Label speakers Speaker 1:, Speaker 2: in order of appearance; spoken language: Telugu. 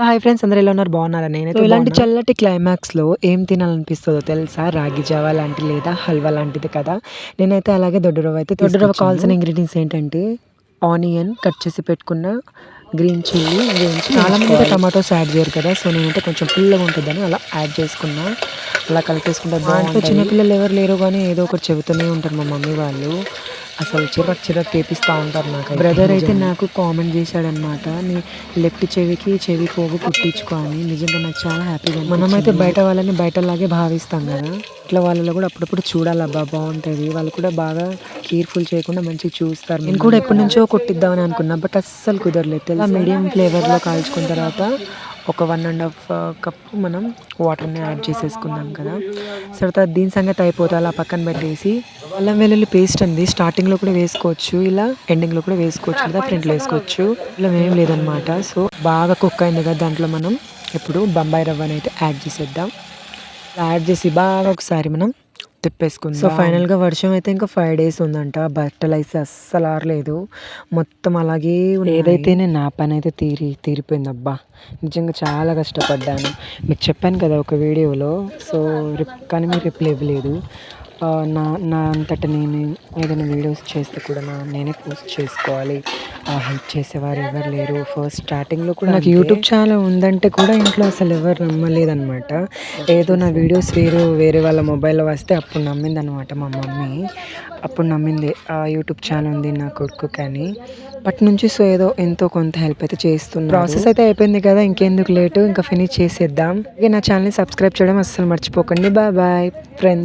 Speaker 1: హాయ్ ఫ్రెండ్స్ అందరూ ఎలా ఉన్నారు? బాగున్నారా? నేనైతే
Speaker 2: సో
Speaker 1: ఇలాంటి. చల్లటి క్లైమాక్స్లో ఏం తినాలనిపిస్తుందో తెలుసా? రాగి జావా లాంటి లేదా హల్వా లాంటిది కదా? నేనైతే అలాగే దొడ్డు రవ్వ అయితే దొడ్డు రవ్వ కావాల్సిన ఇంగ్రీడియంట్స్ ఏంటంటే ఆనియన్ కట్ చేసి పెట్టుకున్న గ్రీన్ చిల్లీ వేయించి చాలా మంది అయితే టమాటోస్ యాడ్ చేయరు కదా? సో నేనైతే కొంచెం పుల్లగా ఉంటుందని అలా యాడ్ చేసుకున్నా. అలా కలిపేసుకుంటే దాంట్లో చిన్నపిల్లలు ఎవరు లేరు కానీ ఏదో ఒకటి చెబుతూనే ఉంటారు మా మమ్మీ వాళ్ళు. అసలు చిరక్ చిరక్ చేపిస్తూ ఉంటారు నాకు బ్రదర్ అయితే నాకు కామెంట్ చేశాడనమాట నీ లెఫ్ట్ చెవికి చెవి పోగు కుట్టించుకో అని. నిజంగా నాకు చాలా హ్యాపీగా మనమైతే బయట వాళ్ళని బయటలాగే భావిస్తాం కదా. ఇట్లా వాళ్ళలో కూడా అప్పుడప్పుడు చూడాలి అబ్బా బాగుంటుంది. వాళ్ళు కూడా బాగా కేర్ఫుల్ చేయకుండా మంచిగా చూస్తారు. నేను కూడా ఎప్పటి నుంచో కొట్టిద్దామని అనుకున్నా బట్ అస్సలు కుదరలేదు మీడియం ఫ్లేవర్లో కాల్చుకున్న తర్వాత ఒక వన్ అండ్ హాఫ్ కప్ మనం వాటర్ని యాడ్ చేసేసుకుందాం కదా. సో తర్వాత దీని సంగతి అయిపోతే అలా పక్కన పెట్టేసి అల్లం వెల్లుల్లి పేస్ట్ అండి. స్టార్టింగ్లో కూడా వేసుకోవచ్చు ఇలా ఎండింగ్లో కూడా వేసుకోవచ్చు లేదా ఫ్రంట్లో వేసుకోవచ్చు. ఇలా ఏం లేదనమాట సో బాగా కుక్ అయింది కదా దాంట్లో మనం. ఇప్పుడు బొంబాయి రవ్వని అయితే యాడ్ చేసేద్దాం యాడ్ చేసి బాగా ఒకసారి మనం తిప్పేసుకుందాం? సో ఫైనల్గా వర్షం అయితే ఇంకా ఫైవ్ డేస్ ఉందంట. బట్టలు అయితే అస్సలు ఆరలేదు. మొత్తం అలాగే. ఏదైతేనే నా పని అయితే తీరి తీరిపోయింది అబ్బా నిజంగా చాలా కష్టపడ్డాను. మీకు చెప్పాను కదా ఒక వీడియోలో. సో రిప్ కానీ మీరు రిప్లై ఇవ్వలేదు. నా నా అంతట నేను ఏదైనా వీడియోస్ చేస్తే కూడా నా నేనే పోస్ట్ చేసుకోవాలి. హెల్ప్ చేసేవారు ఎవరు లేరు. ఫస్ట్ స్టార్టింగ్లో కూడా నాకు యూట్యూబ్ ఛానల్ ఉందంటే కూడా ఇంట్లో అసలు ఎవరు నమ్మలేదన్నమాట. ఏదో నా వీడియోస్ వేరే వేరే వాళ్ళ మొబైల్లో వస్తే అప్పుడు నమ్మింది అనమాట మా మమ్మీ. అప్పుడు నమ్మింది ఆ యూట్యూబ్ ఛానల్ ఉంది నా కొడుకు కానీ అప్పటి నుంచి సో ఏదో ఎంతో కొంత హెల్ప్ అయితే చేస్తున్నా ప్రాసెస్ అయితే అయిపోయింది కదా ఇంకెందుకు లేటు? ఇంకా ఫినిష్ చేసేద్దాం. ఇక నా ఛానల్ని సబ్స్క్రైబ్ చేయడం అస్సలు మర్చిపోకండి. Bye bye friends